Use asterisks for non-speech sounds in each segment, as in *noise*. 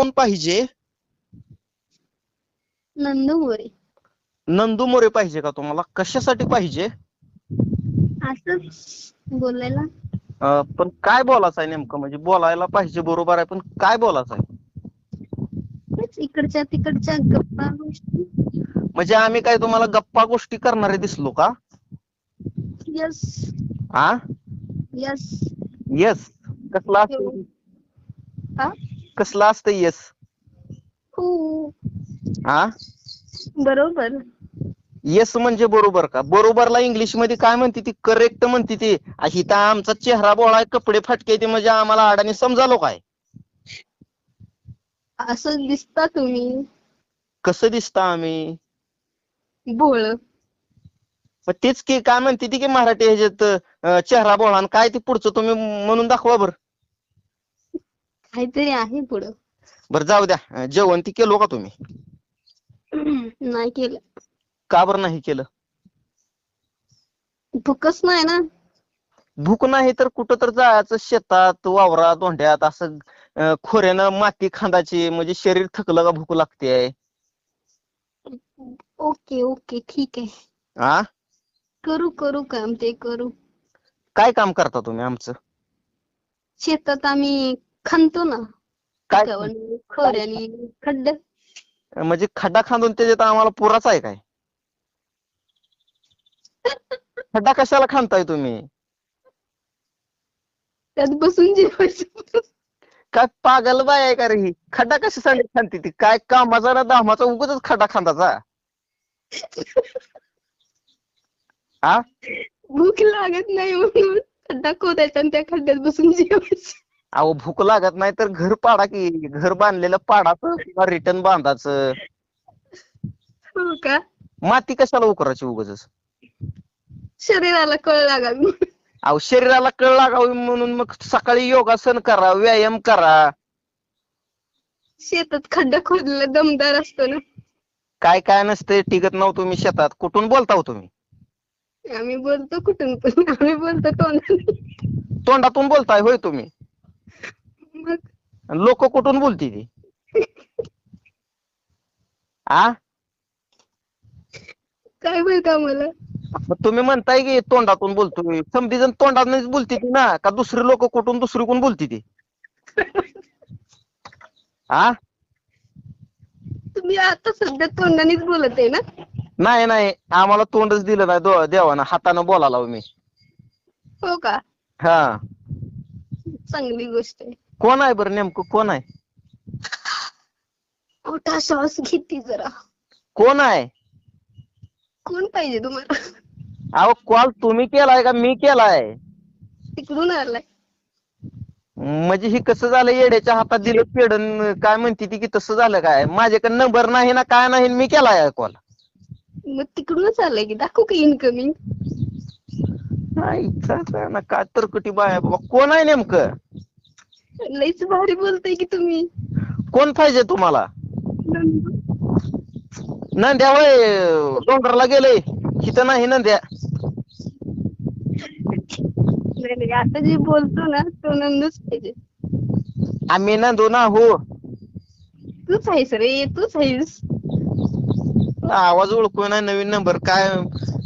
कोण पाहिजे? नंदू मोरे. नंदू मोरे पाहिजे का तुम्हाला? कशासाठी पाहिजे? असंच बोलायला. अं, पण काय बोलायचं आहे नेमकं? म्हणजे बोलायला पाहिजे बरोबर आहे पण काय बोलायचं आहे? तेच इकडच्या तिकडच्या गप्पा गोष्टी. म्हणजे आम्ही काय तुम्हाला गप्पा गोष्टी करणारे दिसलो का? यस हा यस येस कसला? हो. कसला असतं येस हो. बरोबर. येस म्हणजे बरोबर का? बरोबरला इंग्लिशमध्ये काय म्हणते ती? करेक्ट म्हणते ती. हिता आमचा चेहरा बोळा कपडे फटके ते म्हणजे आम्हाला अडाणी समजालो काय? असं दिसता तुम्ही. कसं दिसतं आम्ही? भोळ मग तेच की काय म्हणते ती की मराठी ह्याच्यात अं, चेहरा बोळा आणि काय ते पुढचं तुम्ही म्हणून दाखवा बर. काहीतरी आहे पुढं. बर जाऊ द्या. जेवण ती केलो का तुम्ही? *clears throat* नाही केलं. का बरं नाही केलं? भूकच नाही ना. भूक नाही तर कुठं तर जायचं शेतात वावरात धोंड्यात असं अं, खोऱ्यानं माती खांदाची म्हणजे शरीर थकलं का भूक लागते ओके ओके ठीक आहे. आ? करू करू काम ते करू. काय काम करता तुम्ही आमचं? शेतात आम्ही खणतो ना. काय पिकावरून खोऱ्याने खड्ड. म्हणजे खड्डा खांदून त्याच्यात आम्हाला पुराच आहे काय? खड्डा कशाला खांदताय तुम्ही? त्यात बसून जेवायचं काय पागल बाय आहे का रे ही? खड्डा कशासाठी खांदते ती? काय कामाचा ना दामाचा? उगाच खड्डा खांदाचा. हा भूक लागत नाही म्हणून खड्डा खोदायचा आणि त्या खड्ड्यात बसून जेवायचं अहो भूक लागत नाही तर घर पाडा की. घर बांधलेलं पाडाचं किंवा रिटर्न बांधायचं. हो का? माती कशाला उकरायची उगाच शरीराला कळ लागावी. अहो शरीराला कळ लागावी म्हणून मग सकाळी योगासन करा व्यायाम करा. शेतात खड्डा खोदलेला दमदार असतो ना. काय काय नसतंय टिकत नव्हतं तुम्ही शेतात. कुठून बोलता हो तुम्ही? आम्ही बोलतो कुठून पण. आम्ही बोलतो तोंडाने तोंडातून बोलताय होय तुम्ही? लोक कुठून बोलती ती? आ? काय बोलतो आम्हाला? मग तुम्ही म्हणताय की तोंडातून बोलतोय. समधी जण तोंडातूनच बोलती ती ना. का दुसरी लोक कुठून दुसरी कोण बोलती ती? *laughs* आ? तुम्ही आता सध्या तोंडानेच बोलत आहे ना? नाही नाही. आम्हाला तोंडच दिलं नाही दो- देवानं. हातानं बोलायला लावू मी. हो का? हा. चांगली गोष्ट आहे. कोण आहे बरं नेमकं? कोण आहे? मोठा श्वास घेते जरा. कोण आहे? कोण पाहिजे तुम्हाला? अहो कॉल तुम्ही केलाय का मी केलाय? तिकडून आलाय. म्हणजे ही कसं झालं? येड्याच्या हातात दिलं पेडन काय म्हणते ती की तसं झालं काय? माझ्याकडे नंबर नाही ना काय नाही मी केलाय कॉल मग तिकडूनच आलाय की दाखवू का इनकमिंग ना काय तरकटी बाय बाबा. कोण आहे नेमकं? लईच भारी बोलताय की तुम्ही. कोण पाहिजे तुम्हाला? नंद्या वय डोंगरला गेलंय. इथं नाही नंद्या. नाही नाही आता जे बोलतो ना तो नंदूच पाहिजे. आम्ही नंदू ना हो. तूच आहेस रे तूच आहेस. आवाज ओळखू नाही नवीन नंबर काय?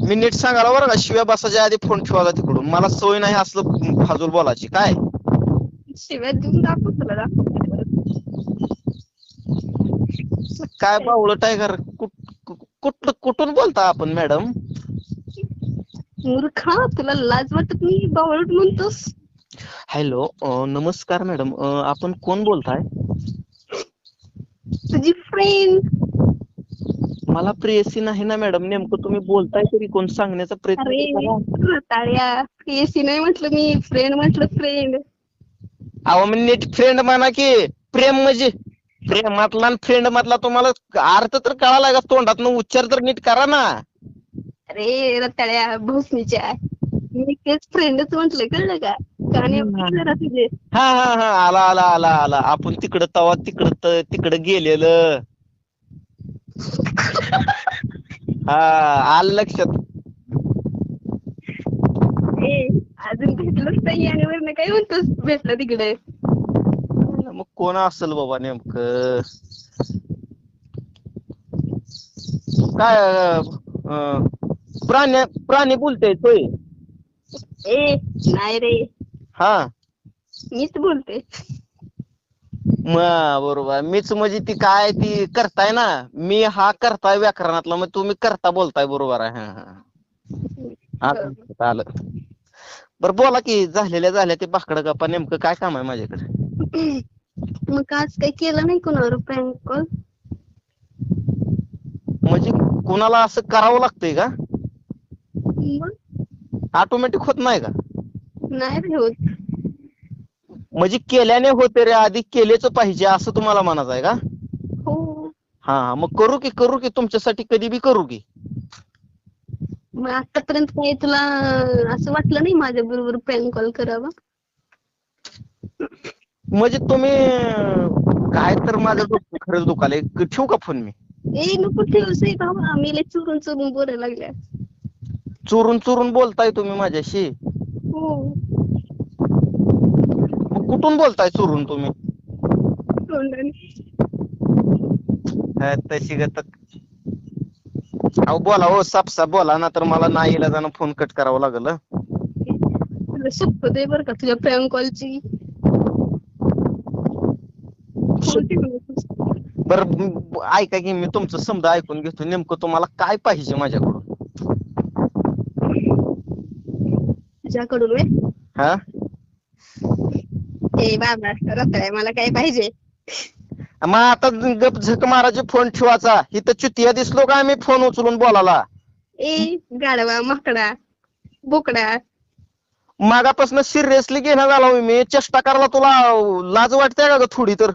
मी नीट सांगायला बरं का शिव्या बसाच्या आधी फोन ठेवायला तिकडून? मला सवय नाही असलं फाजूल बोलायची काय? शिव्या देऊन दाखव तुला दाखव काय बावळ टायगर कुठ कुठून बोलता आपण मॅडम? मूर्खा तुला लाज वाटत नाही बावळट म्हणतोस? हॅलो नमस्कार मॅडम आपण कोण बोलताय? तुझी फ्रेंड मला प्रेयसी नाही ना मॅडम नेमकं तुम्ही बोलताय तरी कोण सांगण्याचा प्रयत्न एसी नाही म्हटलं मी फ्रेंड म्हटलं फ्रेंड अहो मी नीट फ्रेंड म्हणा की प्रेम म्हणजे प्रेमातला आणि फ्रेंड मधला तुम्हाला अर्थ तर कळाला का तोंडातनं उच्चार तर नीट करा ना. अरे रताळ्या भोसनीच्या. मी तेच फ्रेंडच म्हटलं कळलं का? गाणे जरा तुझे. हा हा हा आला आला आला आला. आपण तिकडं तवा तिकडं तिकडं गेलेलं. *laughs* हा आलं लक्षात. वरनं काय म्हणतोस? भेटलं तिकडे. मग कोण असेल बाबा नेमकं? काय अं, प्राणी प्राणी बोलतोय तोय. ए नाही रे. हा? मीच बोलते म बरोबर. मीच म्हणजे ती काय ती करताय ना? मी हा करताय व्याकरणातला मग तुम्ही करता बोलताय बरोबर आहे. हा हा आलं. बर बोला की झालेल्या झाल्या ते बाकड गप्पा नेमकं काय काम आहे माझ्याकडे? *clears throat* मग आज काही केलं नाही कोणावर प्रँक कॉल म्हणजे कुणाला असं करावं लागतंय का? मग? ऑटोमॅटिक होत नाही का? नाही रे होत. म्हणजे केल्याने होते रे आधी केलेच पाहिजे असं तुम्हाला म्हणायचं आहे का? हो. हा हा मग करू की करू की तुमच्यासाठी कधी बी करू की. मग आतापर्यंत काही तुला असं वाटलं नाही माझ्या बरोबर प्रँक कॉल करावा? म्हणजे तुम्ही काय तर माझं डोकं खरंच दुखालय. ठेवू का फोन मी? ए नको ठेवूस ए बाबा. आम्ही लय चुरून चुरून बोलायला लागल्या चोरून चोरून बोलताय तुम्ही माझ्याशी? हो. मग कुठून बोलताय चोरून तुम्ही? तोंडाने. हा, तशी गत अहो बोला हो सापसाप बोला. ना तर मला नाही फोन कट करावा लागल. तुला आहे बरं का तुझ्या प्रँक कॉलची बर ऐका की मी तुमचं समजा ऐकून घेतो. नेमकं तुम्हाला काय पाहिजे माझ्याकडून? तुझ्याकडून व्हय? हा? ए बाबा रताळ्या मला काय पाहिजे? मग आता गप झक मारायचे फोन ठेवायचा. इथं चुतिया दिसलो का मी फोन उचलून बोलाला ए गाढवा माकडा बोकडा. मागापासून सिरियसली घेणं झाला मी. चेष्टा करायला तुला लाज वाटते का ग थोडी तर?